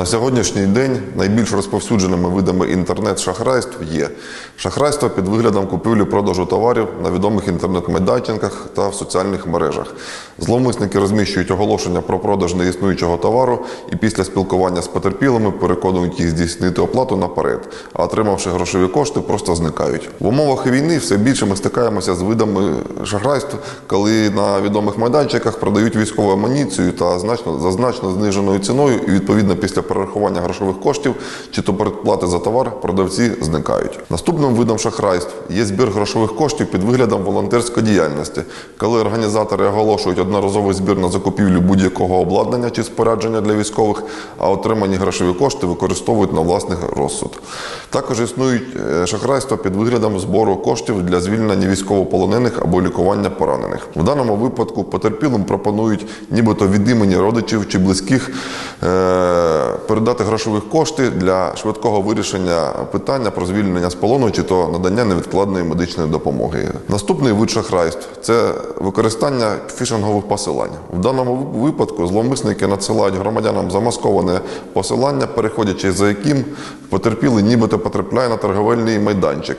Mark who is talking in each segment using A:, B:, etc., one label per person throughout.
A: На сьогоднішній день найбільш розповсюдженими видами інтернет-шахрайств є шахрайство під виглядом купівлі-продажу товарів на відомих інтернет-майданчиках та в соціальних мережах. Зловмисники розміщують оголошення про продаж неіснуючого товару і після спілкування з потерпілими переконують їх здійснити оплату наперед, а отримавши грошові кошти, просто зникають. В умовах війни все більше ми стикаємося з видами шахрайств, коли на відомих майданчиках продають військову амуніцію та значно за значно зниженою ціною, і відповідно після перерахування грошових коштів чи то передплати за товар продавці зникають. Наступним видом шахрайств є збір грошових коштів під виглядом волонтерської діяльності, коли організатори оголошують одноразовий збір на закупівлю будь-якого обладнання чи спорядження для військових, а отримані грошові кошти використовують на власний розсуд. Також існують е, шахрайства під виглядом збору коштів для звільнення військовополонених або лікування поранених. В даному випадку потерпілим пропонують, нібито від імені родичів чи близьких е, передати грошових кошти для швидкого вирішення питання про звільнення з полону чи то надання невідкладної медичної допомоги. Наступний вид шахрайств це використання фішингових посилань. В даному випадку зловмисники надсилають громадянам замасковане посилання, переходячи за яким потерпілий нібито потрапляє на торговельний майданчик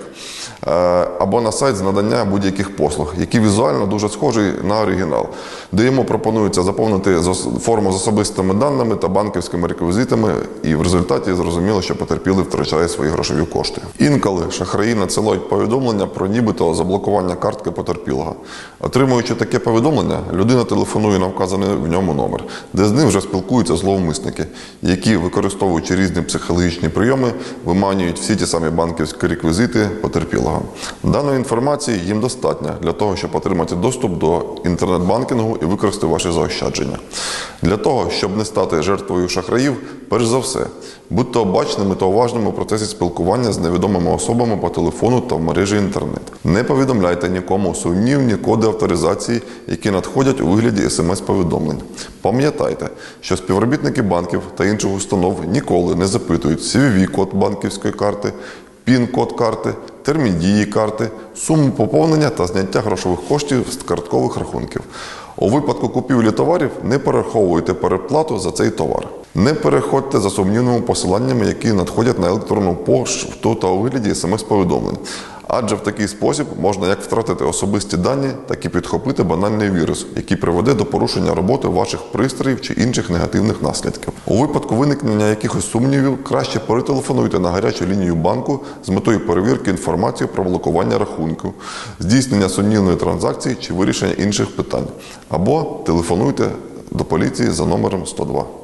A: або на сайт з надання будь-яких послуг, який візуально дуже схожий на оригінал, де йому пропонується заповнити форму з особистими даними та банківськими реквізитами, і в результаті зрозуміло, що потерпілий втрачає свої грошові кошти. Інколи шахраї надсилають повідомлення про нібито заблокування картки потерпілого. Отримуючи таке повідомлення, людина телефонує на вказаний в ньому номер, де з ним вже спілкуються зловмисники, які, використовуючи різні психологічні прийоми, виманюють всі ті самі банківські реквізити потерпілого. Даної інформації їм достатньо для того, щоб отримати доступ до інтернет-банкінгу і використати ваші заощадження. Для того, щоб не стати жертвою шахраїв, перш за все, будьте обачними та уважними у процесі спілкування з невідомими особами по телефону та в мережі інтернет. Не повідомляйте нікому сумнівні коди авторизації, які надходять у вигляді смс-повідомлень. Пам'ятайте, що співробітники банків та інших установ ніколи не запитують CVV-код банківської карти, пін-код карти, термін дії карти, суму поповнення та зняття грошових коштів з карткових рахунків. У випадку купівлі товарів не перераховуйте переплату за цей товар. Не переходьте за сумнівними посиланнями, які надходять на електронну пошту та у вигляді смс-повідомлень. Адже в такий спосіб можна як втратити особисті дані, так і підхопити банальний вірус, який приведе до порушення роботи ваших пристроїв чи інших негативних наслідків. У випадку виникнення якихось сумнівів краще перетелефонуйте на гарячу лінію банку з метою перевірки інформації про блокування рахунку, здійснення сумнівної транзакції чи вирішення інших питань, або телефонуйте до поліції за номером 102.